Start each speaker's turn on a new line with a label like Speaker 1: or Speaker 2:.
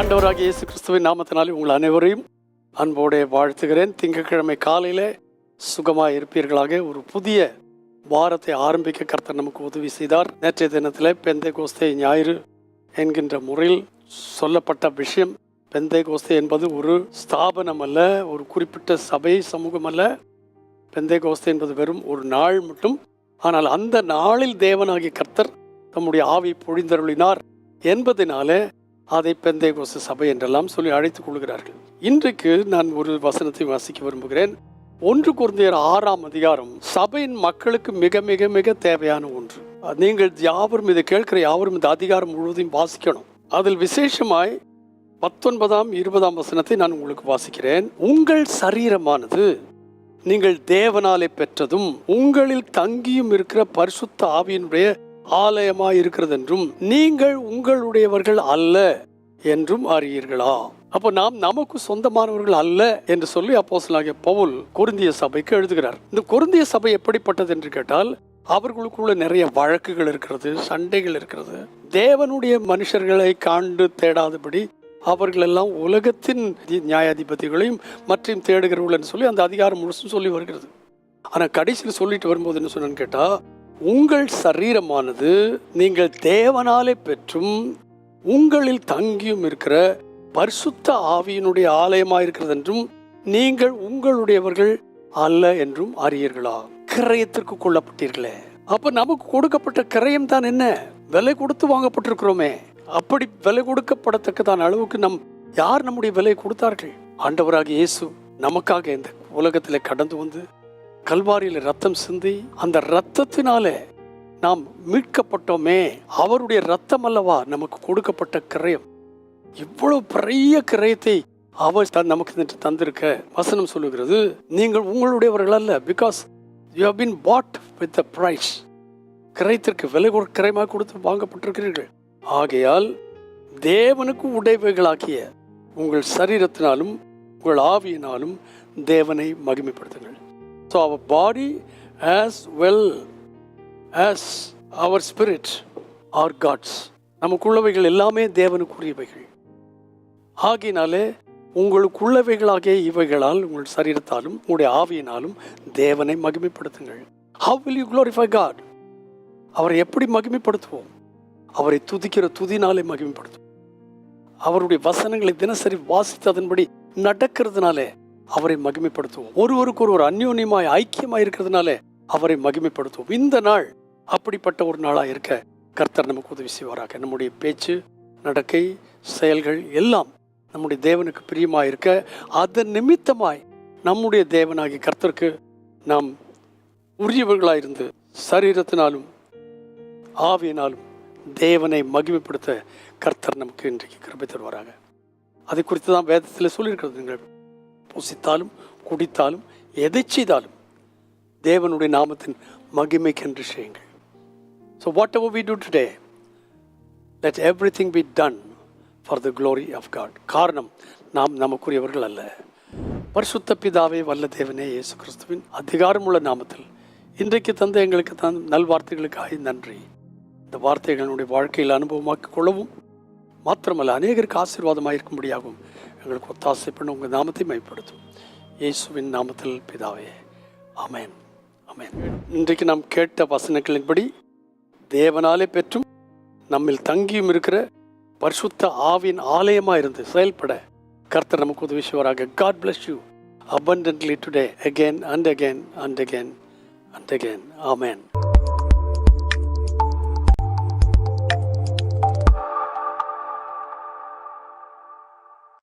Speaker 1: ஆண்டவராக இயேசு கிறிஸ்துவின் நாமத்தினாலே உங்கள் அனைவரையும் அன்போடு வாழ்த்துகிறேன். திங்கட்கிழமை காலையில் சுகமாக இருப்பீர்களாக. ஒரு புதிய வாரத்தை ஆரம்பிக்க கர்த்தர் நமக்கு உதவி செய்தார். நேற்றைய தினத்தில் பெந்தை கோஸ்தே ஞாயிறு என்கின்ற முறையில் சொல்லப்பட்ட விஷயம். பெந்தை கோஸ்தே என்பது ஒரு ஸ்தாபனம் அல்ல ஒரு குறிப்பிட்ட சபை சமூகம் அல்ல. பெந்தை கோஸ்தை என்பது வெறும் ஒரு நாள் மட்டும். ஆனால் அந்த நாளில் தேவனாகிய கர்த்தர் தம்முடைய ஆவி பொழிந்தருளினார் என்பதனாலே அதை பெந்தை கோச சபை என்றெல்லாம் சொல்லி அழைத்துக் கொள்கிறார்கள். இன்றைக்கு நான் ஒரு வசனத்தை வாசிக்க விரும்புகிறேன். ஒன்று குருந்தையர் ஆறாம் அதிகாரம் சபையின் மக்களுக்கு மிக மிக மிக தேவையான ஒன்று. நீங்கள் யாவரும் இதை கேட்கிற யாவரும் இந்த அதிகாரம் முழுவதையும் வாசிக்கணும். அதில் விசேஷமாய் பத்தொன்பதாம் இருபதாம் வசனத்தை நான் உங்களுக்கு வாசிக்கிறேன். உங்கள் சரீரமானது நீங்கள் தேவனாலே பெற்றதும் உங்களில் தங்கியும் இருக்கிற பரிசுத்த ஆவியினுடைய ஆலயமாய் இருக்கிறதென்றும் நீங்கள் உங்களுடையவர்கள் அல்ல என்றும் அறியீர்களா? அப்போ நாம் நமக்கு சொந்தமானவர்கள் அல்ல என்று சொல்லி அப்போசலாகிய பவுல் குருந்திய சபைக்கு எழுதுகிறார். இந்த குருந்திய சபை எப்படிப்பட்டது என்று கேட்டால் அவர்களுக்குள்ள நிறைய வழக்குகள் இருக்கிறது சண்டைகள் இருக்கிறது. தேவனுடைய மனுஷர்களை காண்டு தேடாதபடி அவர்களெல்லாம் உலகத்தின் நியாயாதிபதிகளையும் மற்றும் தேடுகிறவர்கள் சொல்லி அந்த அதிகாரம் முழுசும் சொல்லி வருகிறது. ஆனா கடைசியில் சொல்லிட்டு வரும்போது என்ன சொன்னு கேட்டால் உங்கள் சரீரமானது நீங்கள் தேவனாலே பெற்றும் உங்களில் தங்கியும் இருக்கிற பரிசுத்த ஆவியினுடைய ஆலயமாக இருக்கிறது என்றும் நீங்கள் உங்களுடையவர்கள் அல்ல என்றும் அறியீர்களா? கிரயத்திற்கு கொள்ளப்பட்டீர்களே அப்ப நமக்கு கொடுக்கப்பட்ட கிரயம் தான் என்ன? விலை கொடுத்து வாங்கப்பட்டிருக்கிறோமே. அப்படி விலை கொடுக்கப்படத்தக்கதான அளவுக்கு நம் யார் நம்முடைய விலை கொடுத்தார்கள்? ஆண்டவராக இயேசு நமக்காக இந்த உலகத்திலே கடந்து வந்து கல்வாரியில் ரத்தம் சிந்தி அந்த ரத்தத்தினாலே நாம் மீட்கப்பட்டோமே. அவருடைய ரத்தம் அல்லவா நமக்கு கொடுக்கப்பட்ட கிரயம். இவ்வளவு பெரிய கிரயத்தை அவர் நமக்கு தந்திருக்க வசனம் சொல்லுகிறது. நீங்கள் உங்களுடையவர்கள் அல்ல because you have been bought with the price கிரயத்திற்கு விலை கிரயமாக கொடுத்து வாங்கப்பட்டிருக்கிறீர்கள். ஆகையால் தேவனுக்கு உடைவைகளாக்கிய உங்கள் சரீரத்தினாலும் உங்கள் ஆவியினாலும் தேவனை மகிமைப்படுத்துங்கள். So our body as well as our spirit are God's நமக்குள்ளவைகள் எல்லாமே தேவனுக்குரியவைகள். ஆகினாலே உங்களுக்குள்ளவைகளாகிய இவைகளால் உங்கள் சரீரத்தாலும் உங்களுடைய ஆவியினாலும் தேவனை மகிமைப்படுத்துங்கள். How will you glorify God அவரை எப்படி மகிமைப்படுத்துவோம்? அவரை துதிக்கிற துதினாலே மகிமைப்படுத்துவோம். அவருடைய வசனங்களை தினசரி வாசித்ததன்படி நடக்கிறதுனாலே அவரை மகிமைப்படுத்துவோம். ஒருவருக்கு ஒருவர் அந்யோன்யமாய் ஐக்கியமாய் இருக்கிறதுனாலே அவரை மகிமைப்படுத்துவோம். இந்த நாள் அப்படிப்பட்ட ஒரு நாளாக இருக்க கர்த்தர் நமக்கு உதவி செய்வாராக. நம்முடைய பேச்சு நடக்கை செயல்கள் எல்லாம் நம்முடைய தேவனுக்கு பிரியமாக இருக்க அதன் நிமித்தமாய் நம்முடைய தேவனாகிய கர்த்தருக்கு நாம் உரியவர்களாயிருந்து சரீரத்தினாலும் ஆவியினாலும் தேவனை மகிமைப்படுத்த கர்த்தர் நமக்கு இன்றைக்கு கிருபை தருவாராங்க அதை குறித்து தான் வேதத்தில் சொல்லியிருக்கிறது நீங்கள். புசித்தாலும் குடித்தாலும் எதை செய்தாலும் தேவனுடைய நாமத்தின் மகிமைக்கென்று செய்யுங்கள். So whatever we do today let everything be done for the glory of God காரணம் நாம் நமக்குரியவர்கள் அல்ல. பரிசுத்த பிதாவே வல்ல தேவனே இயேசு கிறிஸ்துவின் அதிகாரமுள்ள நாமத்தில் இன்றைக்கு தந்த எங்களுக்கு தன் நல்வார்த்தைகளுக்காக நன்றி. இந்த வார்த்தைகளுடைய வாழ்க்கையில் அனுபவமாக்கிக் கொள்ளவும் மாத்திரமல்ல அநேகருக்கு ஆசீர்வாதமாக இருக்கும்படியாகவும் எங்களுக்கு ஒத்தாசை பண்ண உங்கள் நாமத்தை மைப்படுத்தும் இயேசுவின் நாமத்தில் பிதாவே அமேன் அமேன் இன்றைக்கு நாம் கேட்ட வசனங்களின்படி தேவனாலே பெற்றும் நம்மில் தங்கியும் இருக்கிற பரிசுத்த ஆவின் ஆலயமாக இருந்து செயல்பட கர்த்தர் நமக்கு உதவி செய்வாராக God bless you abundantly today again and again and again and again. Amen.